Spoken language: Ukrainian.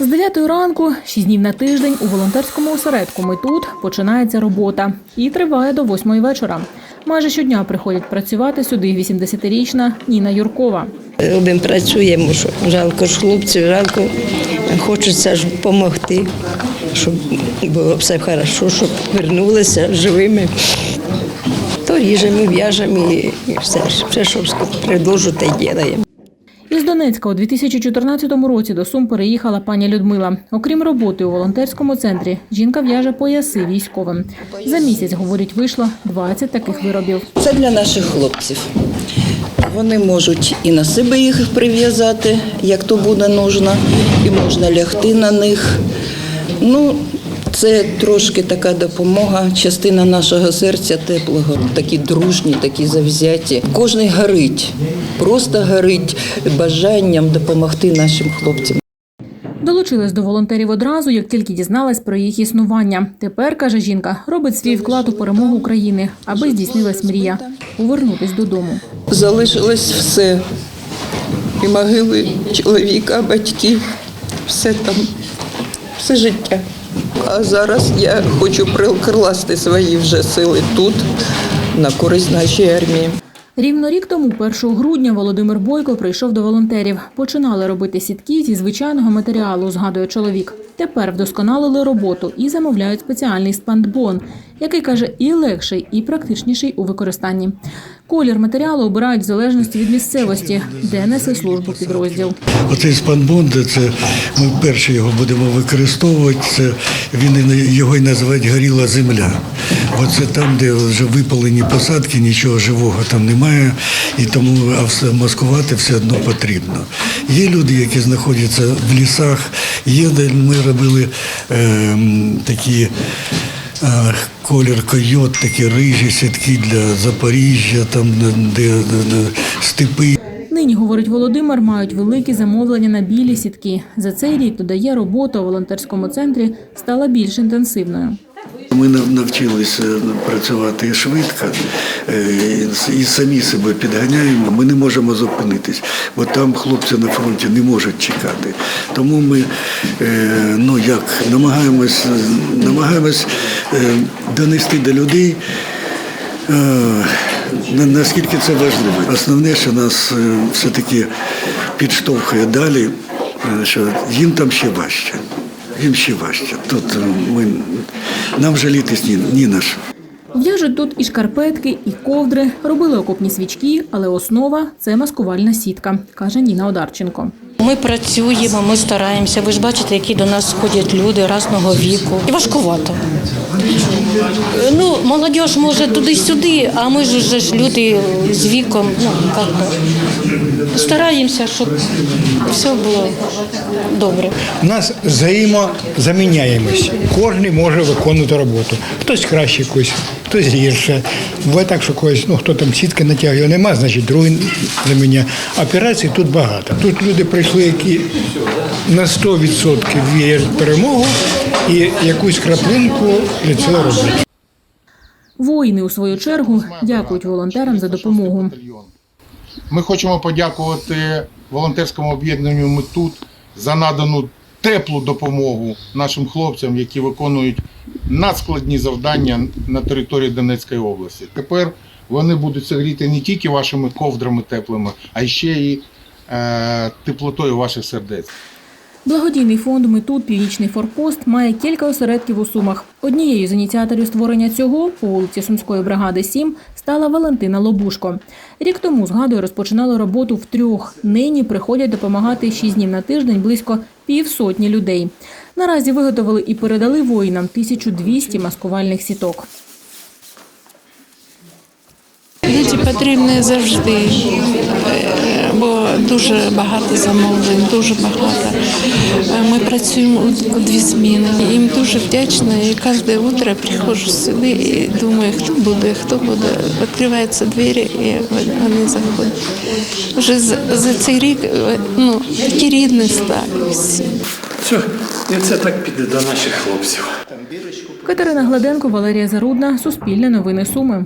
З 9 ранку, 6 днів на тиждень у волонтерському осередку Ми тут починається робота і триває до 8 вечора. Майже щодня приходять працювати сюди 80-річна Ніна Юркова. Робимо, працюємо, що жалко ж хлопців, жалко, хочеться ж допомогти, щоб було все хорошо, щоб вернулися живими. То ріжемо, в'яжемо і все, все, що предложу, те й. Із Донецька у 2014 році до Сум переїхала пані Людмила. Окрім роботи у волонтерському центрі, жінка в'яже пояси військовим. За місяць, говорить, вийшло 20 таких виробів. Це для наших хлопців. Вони можуть і на себе їх прив'язати, як то буде нужно, і можна лягти на них. Ну, це трошки така допомога, частина нашого серця теплого, такі дружні, такі завзяті. Кожний горить, просто горить бажанням допомогти нашим хлопцям. Долучилась до волонтерів одразу, як тільки дізналась про їх існування. Тепер, каже жінка, робить свій вклад у перемогу України, аби здійснилась мрія повернутись додому. Залишилось все. І могили чоловіка, батьків, все там, все життя. А зараз я хочу прикласти свої вже сили тут, на користь нашій армії. Рівно рік тому, 1 грудня, Володимир Бойко прийшов до волонтерів. Починали робити сітки зі звичайного матеріалу, згадує чоловік. Тепер вдосконалили роботу і замовляють спеціальний спандбон, який каже і легший, і практичніший у використанні. Колір матеріалу обирають в залежності від місцевості, де несе службу підрозділ. Оцей спанбонд, це ми перше його будемо використовувати. Це він його і називають горіла земля. Оце там, де вже випалені посадки, нічого живого там немає, і тому маскувати все одно потрібно. Є люди, які знаходяться в лісах, є де ми робили е, такі. Колір койот, такі рижі сітки для Запоріжжя, там де степи. Нині, говорить Володимир, мають великі замовлення на білі сітки. За цей рік, додає, робота у волонтерському центрі стала більш інтенсивною. Ми навчилися працювати швидко е, і самі себе підганяємо. Ми не можемо зупинитись, бо там хлопці на фронті не можуть чекати. Тому ми е, ну як намагаємось, намагаємось е, донести до людей. Наскільки це важливо? Основне, що нас все-таки підштовхує далі, що їм там ще важче. Їм ще важче. Тут е, ми, нам жалітись ні, ні на що. В'яжуть тут і шкарпетки, і ковдри, робили окопні свічки, але основа це маскувальна сітка, каже Ніна Одарченко. Ми працюємо, ми стараємося. Ви ж бачите, які до нас ходять люди різного віку. І важкувато. Ну, молодь може туди-сюди, а ми ж вже ж люди з віком. Ну, як стараємося, щоб все було добре. У нас взаємозаміняємось. Кожен може виконувати роботу. Хтось краще якось, хтось гірше. Буває так, що когось, ну хто там сітки натягує, нема, значить другий заміняє. Операцій тут багато. Тут люди прийшли, які на 100% вірять перемогу і якусь краплинку для цього роблять. Воїни, у свою чергу, дякують волонтерам за допомогу. Ми хочемо подякувати волонтерському об'єднанню Ми тут за надану теплу допомогу нашим хлопцям, які виконують надскладні завдання на території Донецької області. Тепер вони будуть согріти не тільки вашими ковдрами теплими, а ще й е, теплотою ваших сердець. Благодійний фонд Ми тут Північний Форпост має кілька осередків у Сумах. Однією з ініціаторів створення цього по вулиці Сумської бригади 7 стала Валентина Лобушко. Рік тому згадує, розпочинали роботу в трьох. Нині приходять допомагати шість днів на тиждень близько півсотні людей. Наразі виготовили і передали воїнам 1200 маскувальних сіток. Літі потрібні завжди, бо дуже багато замовлень, дуже багато. Е, Ми працюємо у- дві зміни. Їм дуже вдячна і кожне утро приходжу сюди і думаю, хто буде, хто буде. Відкриваються двері і вони заходять. Вже за, за цей рік е, ну, такі рідні стали всі. Все, і це так піде до наших хлопців. Катерина Гладенко, Валерія Зарудна, Суспільне новини Суми.